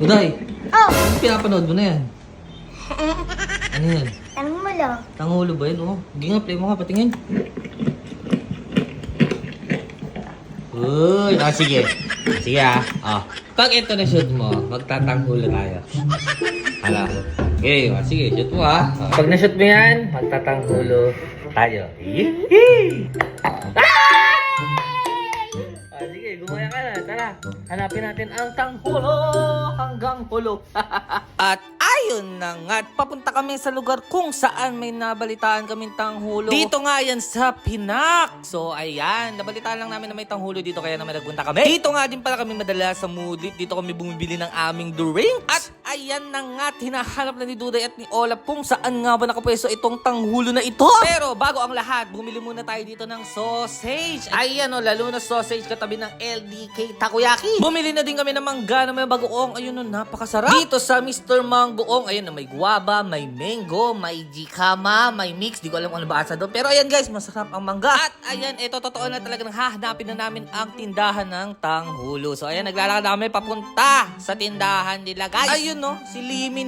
Uday, Oh, ano pinapanood mo na yan? Ano yan? tanong mo lang. Tangulo ba yun? Oh, hindi nga, play mo nga, patingin. Uy, ah, sige. Sige ah. Ah. Pag ito na shoot mo, magtatanghulo tayo. Hala. Okay, ah, sige, shoot mo ah. Ah, Pag na-shoot mo yan, magtatanghulo tayo. Yee! Ah, sige, gumaya ka na. Tara, hanapin natin ang tanghulo hanggang hulo. At ayun na nga, papunta kami sa lugar kung saan may nabalitaan kaming tanghulo. Dito nga yan sa Pinak. So ayan, nabalitaan lang namin na may tanghulo dito kaya naman nagpunta kami. Dito nga din pala kami madala sa Moodit. Dito kami bumibili ng aming drinks. At ayan na nga, hinahanap na ni Duday at ni Olaf kung saan nga ba nakapwesto itong tanghulo na ito. Pero bago ang lahat, bumili muna tayo dito ng sausage. Ayan o, lalo na sausage katabi ng LDK Takoyaki. Bumili na din kami ng mangga na may bagoong. Ayun o, napakasarap. Dito sa Mr. Mangoong, ayun na may guava, may mango, may jikama, may mix. Di ko alam kung ano ba asa doon. Pero ayan guys, masarap ang mangga. At ayan, ito totoo na talaga nang hahanapin na namin ang tindahan ng tanghulo. So ayan, naglalakad na kami papunta sa tindahan nila guys. Ayun no, si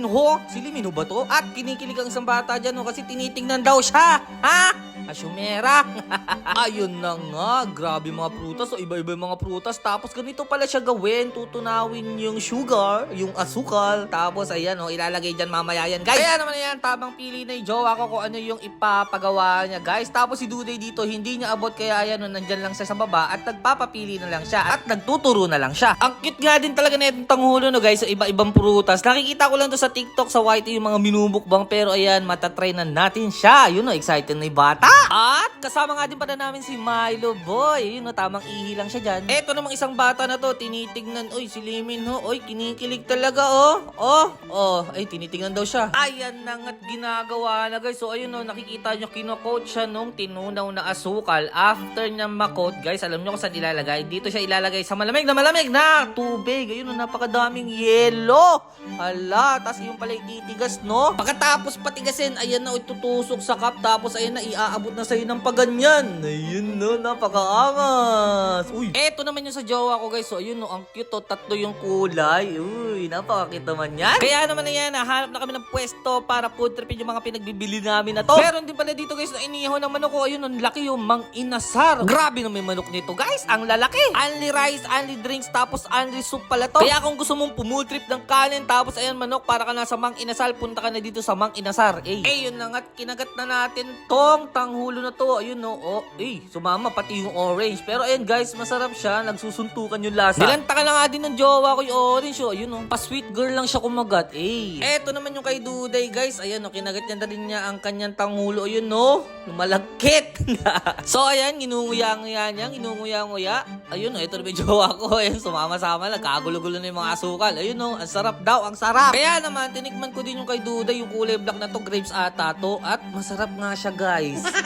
Ho. Si Ho ba to? At kinikilig ang isang bata dyan no, kasi tinitingnan daw siya. Ha? Asyumera. Ayun na nga, grabe mga prutas. So, iba-iba yung mga prutas. Tapos, ganito pala siya gawin. Tutunawin yung sugar, yung asukal. Tapos, ayan, oh, ilalagay dyan mamaya yan, guys. Kaya naman yan, tamang pili na yung jowa ko kung ano yung ipapagawa niya, guys. Tapos, si Duday dito, hindi niya abot. Kaya, ayan, oh, nandyan lang siya sa baba. At nagpapapili na lang siya. At nagtuturo na lang siya. Ang cute nga din talaga na itong tanghulo, no, guys. So, iba-ibang prutas. Nakikita ko lang to sa TikTok, sa YT, yung mga minumukbang. Pero, ayan, matatry na natin siya. Yun, no, excited na yung bata. At kasama nga din pala namin si Milo Boy. Yun, no, tamang ihi lang siya dyan. Eto namang isang bata na to, tinitignan. Uy, si Limin ho. Uy, kinikilig talaga, oh. Oh, oh. Ay, tinitignan daw siya. Ayan na nga't ginagawa na, guys. So, ayun, no, nakikita nyo, kinokot siya nung tinunaw na asukal. After niya makot, guys, alam nyo kung saan ilalagay. Dito siya ilalagay sa malamig na malamig na tubig. Ayun, no, napakadaming yelo. Hala, tas yung pala ititigas, no? Pagkatapos patigasin, ayan na, itutusok sa cup. Tapos, ayan na, iaabot na sa'yo ng paganyan. Ayun, no, napakaangas. Uy, eto naman yung sa jowa ko, guys. So, ayun, no, ang cute, oh. Tatlo yung kulay. Uy, napakakit naman yan. Kaya naman na yan, nahanap na kami ng pwesto para food tripin yung mga pinagbibili namin na to. Meron din pala dito, guys, na inihaw ng manok ko. Ayun, ang laki yung mang inasar. Grabe na may manok nito, guys. Ang lalaki. Only rice, only drinks, tapos only soup pala to. Kaya kung gusto mong pumul trip ng kanin, tapos ayan manok, para ka na sa mang inasal, punta ka na dito sa mang inasar. Eh, eh yun na nga, kinagat na natin tong tanghulo na to. Ayun, no. Oh, eh, sumama pati yung orange. Pero ayan, guys, masarap siya. Nagsusuntukan yung lasa. Nilanta ka na nga din ng jowa ko yung orange, oh. Ayun, no. Pa-sweet girl lang siya kumagat. Eh. Eto naman yung kay Duday, guys. Ayan, no. Kinagat niya na rin niya ang kanyang tanghulo. Ayun, no. Lumalagkit. so, ayan, ginunguya-nguya niya. Ginunguya-nguya. Ayun, no. Ito na yung jowa ko. Ayan, sumama-sama lang. Kagulo-gulo na yung mga asukal. Ayun, no. Ang sarap daw. Ang sarap. Kaya naman, tinikman ko din yung kay Duday, yung kulay black na to. Grapes ata to. At masarap nga siya, guys.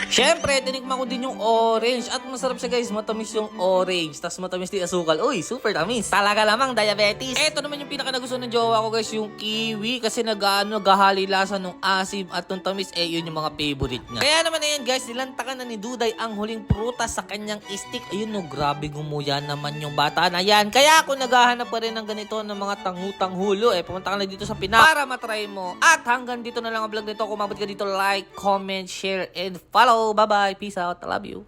Siyempre, tinikman ko din yung orange. At masarap siya guys, matamis yung orange. Tapos matamis din asukal. Uy, super tamis. Talaga lamang diabetes. Eto naman yung pinaka nagustuhan ng jowa ko guys, yung kiwi. Kasi nag-ano, naghahali lasa nung asim at nung tamis. Eh, yun yung mga favorite niya. Kaya naman na yan guys, nilantakan na ni Duday ang huling prutas sa kanyang stick. Ayun no, grabe gumuya naman yung bata na yan. Kaya ako naghahanap pa rin ng ganito ng mga tangutang-hulo. Eh, pumunta ka na dito sa Pinas para matry mo. At hanggang dito na lang ang vlog nito. Kung ka dito, like, comment, share, and follow. Bye-bye. Peace out. I love you.